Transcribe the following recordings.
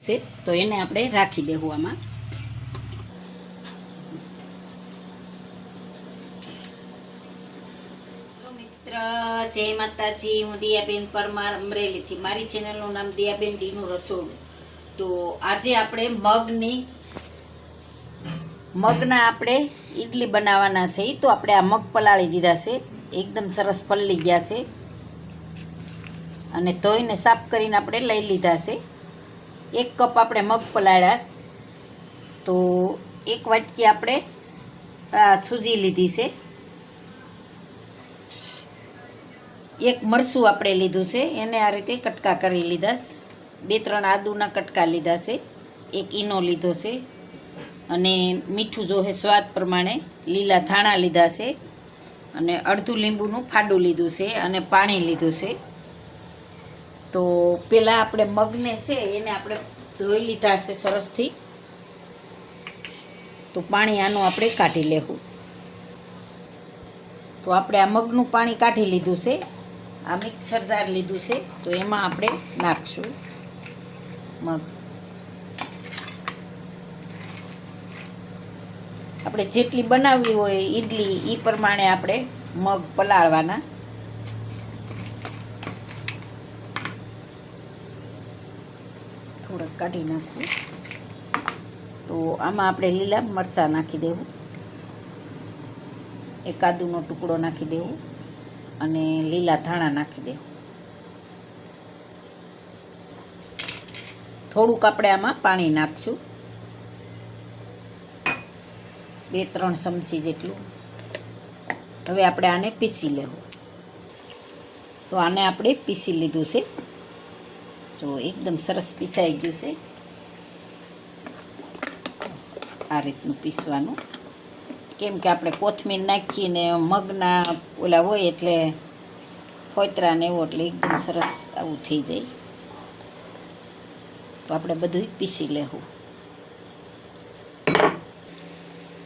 છે, તો એને આપણે રાખી દેવું આમાં. જય માતાજી, હું દિયાબેન પરમાર અમરેલીથી. મારી ચેનલનું નામ દિયાબેન ડીનું રસોડું. તો આજે આપણે મગની, મગના આપણે ઈડલી બનાવવાના છે. તો આપણે આ મગ પલાળી દીધા છે. એકદમ સરસ પલળી ગયા છે. અને ધોઈને સાફ કરીને આપણે લઈ લીધા છે. એક કપ આપણે મગ પલાળ્યા તો એક વાટકી આપણે સૂજી લીધી છે. એક મરસું આપણે લીધું છે. એને આ રીતે કટકા કરી લીધા બે, ત્રણ આદુના કટકા લીધા છે. એક ઈનો લીધો છે. અને મીઠું જોહે સ્વાદ પ્રમાણે લીલા ધાણા લીધા છે. અને અડધું લીંબુનું ફાડું લીધું છે અને પાણી લીધું છે. તો પહેલાં આપણે મગને છે એને આપણે ધોઈ લીધા છે સરસથી. તો પાણી આનું આપણે કાઢી લેવું. તો આપણે આ મગનું પાણી કાઢી લીધું છે. આ મિક્સર જાર લીધું છે. તો એમાં આપણે નાખશું મગ. આપણે જેટલી બનાવવી હોય ઈડલી એ પ્રમાણે આપણે મગ પલાળવાના થોડાક કાઢી નાખવું તો આમાં આપણે લીલા મરચાં નાખી દેવું. એકાદુનો ટુકડો નાખી દેવું અને લીલા ધાણા નાખી દેવું. થોડુંક આપણે આમાં પાણી નાખશું. બે, ત્રણ ચમચી જેટલું. હવે આપણે આને પીસી લેવું. તો આને આપણે પીસી લીધું છે. જો એકદમ સરસ પીસાઈ ગયું છે. આ રીતનું પીસવાનું. કેમ કે આપણે કોથમીર નાખીને મગના ઓલા હોય એટલે ફોતરા ને એવું એટલે એકદમ સરસ આવું થઈ જાય. તો આપણે બધું પીસી લેવું.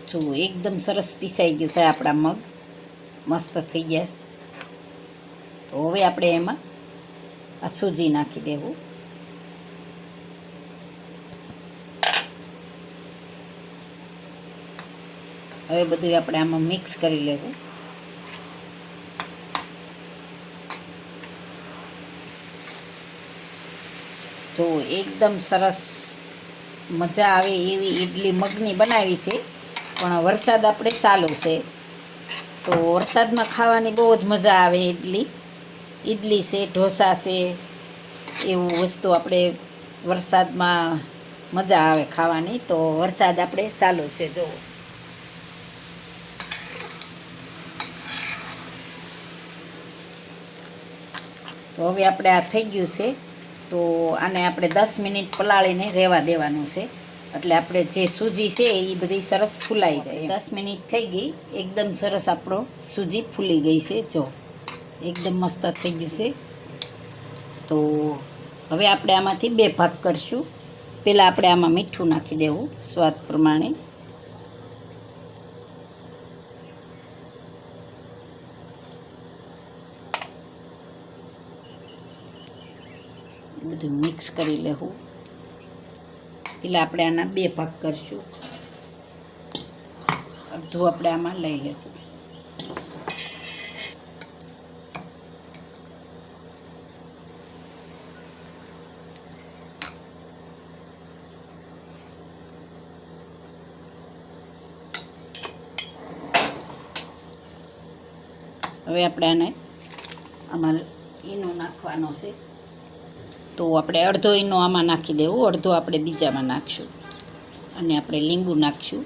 જો એકદમ સરસ પીસાઈ ગયું છે આપણા મગ. મસ્ત થઈ ગયા તો હવે આપણે એમાં આ સૂજી નાખી દેવું. હવે બધું આપણે આમાં મિક્સ કરી લેવું. જો એકદમ સરસ મજા આવે એવી ઈડલી મગની બનાવી છે, પણ વરસાદ આપણે ચાલુ છે. તો વરસાદમાં ખાવાની બહુ જ મજા આવે ઈડલી. ઈડલી છે, ઢોસા છે, એવું વસ્તુ આપણે વરસાદમાં મજા આવે ખાવાની. તો વરસાદ આપણે ચાલુ છે જો તો હવે આપણે આ થઈ ગયું છે. તો આને આપણે દસ મિનિટ પલાળીને રહેવા દેવાનું છે. એટલે આપણે જે સૂજી છે, એ બધી સરસ ફૂલાઈ જાય. દસ મિનિટ થઈ ગઈ. એકદમ સરસ આપણો સૂજી ફૂલી ગઈ છે જો એકદમ મસ્ત થઈ ગયું છે. તો હવે આપણે આમાંથી બે ભાગ કરશું. પહેલાં આપણે આમાં મીઠું નાખી દેવું, સ્વાદ પ્રમાણે. બધું મિક્સ કરી લેવું. એટલે આપણે આના બે ભાગ કરશું. અડધું આપણે આમાં લઈ લેવું હવે આપણે આને આમાં ઈનો નાખવાનો છે. તો આપણે અડધો ઈનો આમાં નાખી દેવું, અડધો આપણે બીજામાં નાખશું. અને આપણે લીંબુ નાખશું.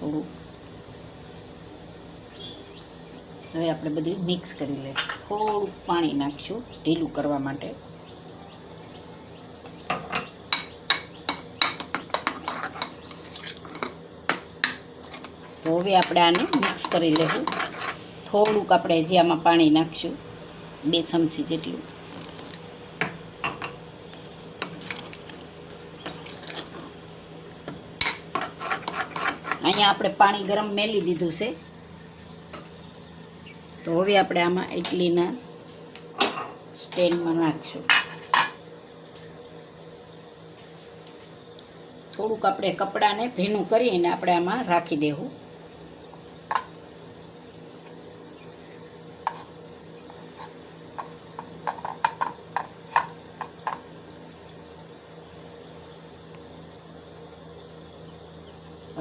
થોડું. હવે આપણે બધું મિક્સ કરી લઈશું થોડુંક પાણી નાખશું ઢીલું કરવા માટે. તો હવે આપણે આને મિક્સ કરી લેવું. થોડુંક આપણે હજી આમાં પાણી નાખશું, બે ચમચી જેટલું. અહીંયા આપણે પાણી ગરમ મેલી દીધું છે. તો હવે આપણે આમાં ઇડલીના સ્ટેન્ડમાં નાખશું. થોડુંક આપણે કપડાને ભીનું કરીને આપણે આમાં રાખી દેવું.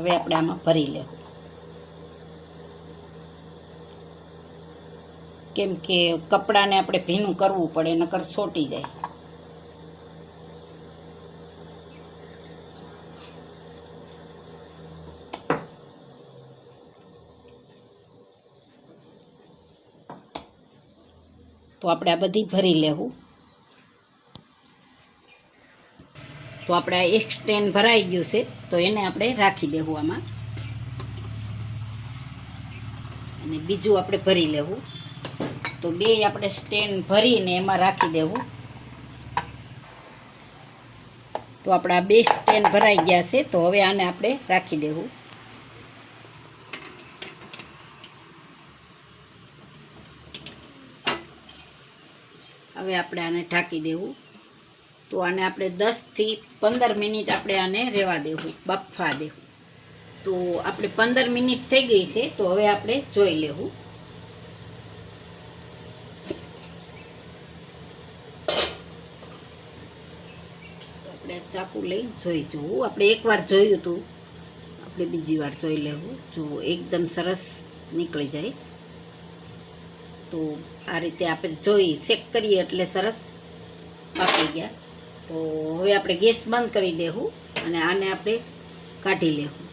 હવે આપણે આમાં ભરી લેવું કેમ કે કપડાને આપણે ભીનું કરવું પડે, નકર સોટી જાય. તો આપણે આ બધી ભરી લેવું. તો આપણે એક સ્ટેન્ડ ભરાઈ ગયું છે, તો એને આપણે રાખી દેવું આમાં. અને બીજું આપણે ભરી લેવું. તો બે આપણે સ્ટેન્ડ ભરીને એમાં રાખી દેવું. તો આપણા બે સ્ટેન્ડ ભરાઈ ગયા છે, તો હવે આને આપણે રાખી દેવું. હવે આપણે આને ઢાંકી દેવું. તો આને આપણે દસથી પંદર મિનિટ આપણે આને રહેવા દેવું, બફવા દેવું. તો આપણે પંદર મિનિટ થઈ ગઈ છે, તો હવે આપણે જોઈ લેવું. આપણે ચાકુ લઈ જોઈ જોવું. આપણે એકવાર જોયું હતું આપણે બીજી વાર જોઈ લેવું. જુઓ એકદમ સરસ નીકળી જાય. તો આ રીતે આપણે જોઈ, ચેક કરીએ એટલે સરસ પાકી ગયા. તો હવે આપણે ગેસ બંધ કરી દેવું અને આને આપણે કાઢી લેવું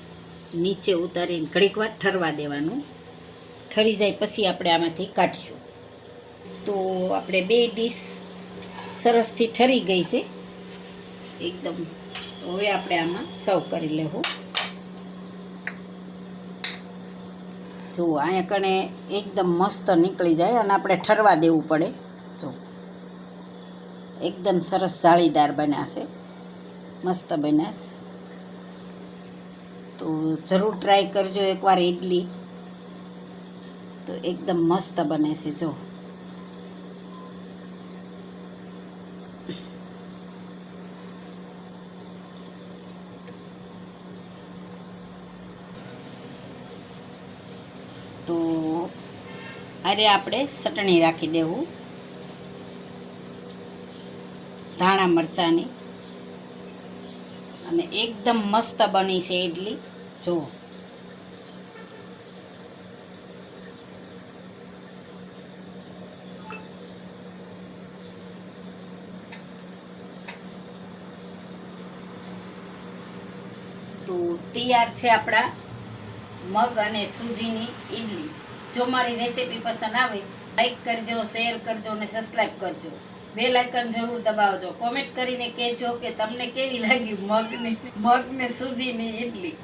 નીચે ઉતારીને ઘડીક વાર ઠરવા દેવાનું. ઠરી જાય પછી આપણે આમાંથી કાઢીશું. તો આપણે બે ડીશ સરસથી ઠરી ગઈ છે. એકદમ. હવે આપણે આમાં સર્વ કરી લેવું જો, અહીંયા કણે એકદમ મસ્ત નીકળી જાય અને આપણે ઠરવા દેવું પડે. એકદમ સરસ જાળીદાર બનાશે મસ્ત બનાશ તો જરૂર ટ્રાય કરજો એકવાર ઇડલી તો એકદમ મસ્ત બને છે, જો. તો અરે આપણે ચટણી રાખી દેવું. ધાણા મરચાંની. અને એકદમ મસ્ત બની છે ઇડલી જુઓ. તો તૈયાર છે આપણા મગ અને સૂજીની ઈડલી. જો મારી રેસીપી પસંદ આવે લાઈક કરજો શેર કરજો અને સબસ્ક્રાઈબ કરજો. બે લાઇકન જરૂર દબાવજો. કોમેન્ટ કરીને કહેજો કે તમને કેવી લાગી મગની મગને સૂજીની ઈડલી?